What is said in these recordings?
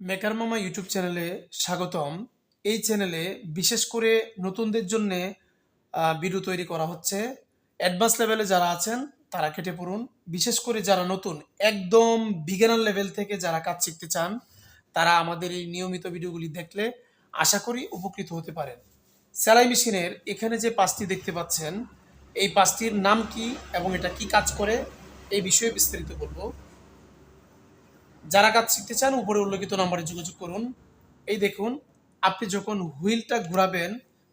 Maker মামা YouTube চ্যানেলে স্বাগতম। এই চ্যানেলে বিশেষ করে নতুনদের জন্য ভিডিও তৈরি করা হচ্ছে। অ্যাডভান্স লেভেলে যারা আছেন, তারা কেটে পড়ুন। বিশেষ করে যারা নতুন, একদম বিগিনার লেভেল থেকে যারা কাজ শিখতে চান, তারা আমাদের এই নিয়মিত ভিডিওগুলি দেখলে আশা করি উপকৃত হতে পারেন। সেলাই মেশিনের এখানে যে পাঁচটি দেখতে পাচ্ছেন, এই পাঁচটির নাম কি এবং এটা কি কাজ করে, এই বিষয়ে বিস্তারিত বলব। যারা কাজ শিখতে চান, উপরে উল্লেখিত নম্বরে যোগাযোগ করুন। এই দেখুন, আপনি যখন হুইলটা ঘোরাবেন,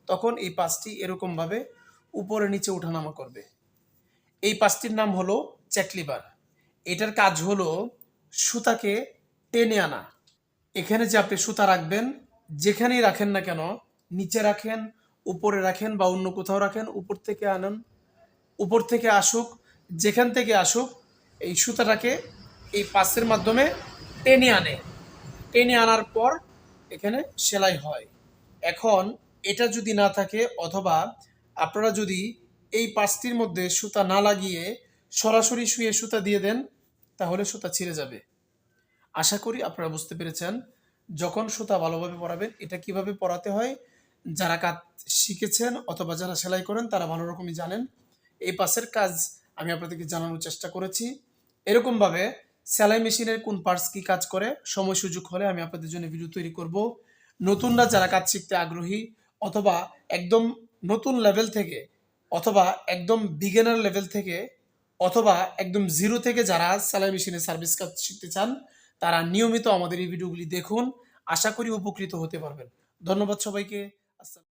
তখন এই পাঁচটি এরকমভাবে উপরে নিচে ওঠানামা করবে। এই পাঁচটির নাম হলো চ্যাকলিবার এটার কাজ হলো সুতাকে টেনে আনা। এখানে যে আপনি সুতা রাখবেন, যেখানেই রাখেন না কেন, নিচে রাখেন, উপরে রাখেন বা অন্য কোথাও রাখেন, উপর থেকে আনেন। উপর থেকে আসুক, যেখান থেকে আসুক, এই সুতাটাকে এই পাসের মাধ্যমে টেনে আনে। টেনে আনার পর এখানে সেলাই হয়। এখন এটা যদি না থাকে অথবা আপনারা যদি এই পাঁচটির মধ্যে সুতা না লাগিয়ে সরাসরি শুয়ে সুতা দিয়ে দেন, তাহলে সুতা ছিঁড়ে যাবে। আশা করি আপনারা বুঝতে পেরেছেন যখন সুতা ভালোভাবে পরাবেন, এটা কীভাবে পরাতে হয়। যারা কাজ শিখেছেন অথবা যারা সেলাই করেন, তারা ভালো রকমই জানেন। এই পাশের কাজ আমি আপনাদেরকে জানানোর চেষ্টা করেছি। এরকমভাবে সেলাই মেশিনের কোন পার্টস কি কাজ করে, সময় সুযোগ হলে আমি আপনাদের জন্য ভিডিও তৈরি করব। নতুনরা যারা কাজ শিখতে আগ্রহী অথবা একদম নতুন লেভেল থেকে অথবা একদম বিগিনার লেভেল থেকে অথবা একদম জিরো থেকে যারা সেলাই মেশিনের সার্ভিস কাজ শিখতে চান, তারা নিয়মিত আমাদের এই ভিডিওগুলি দেখুন। আশা করি উপকৃত হতে পারবেন। ধন্যবাদ সবাইকে। আসসালাম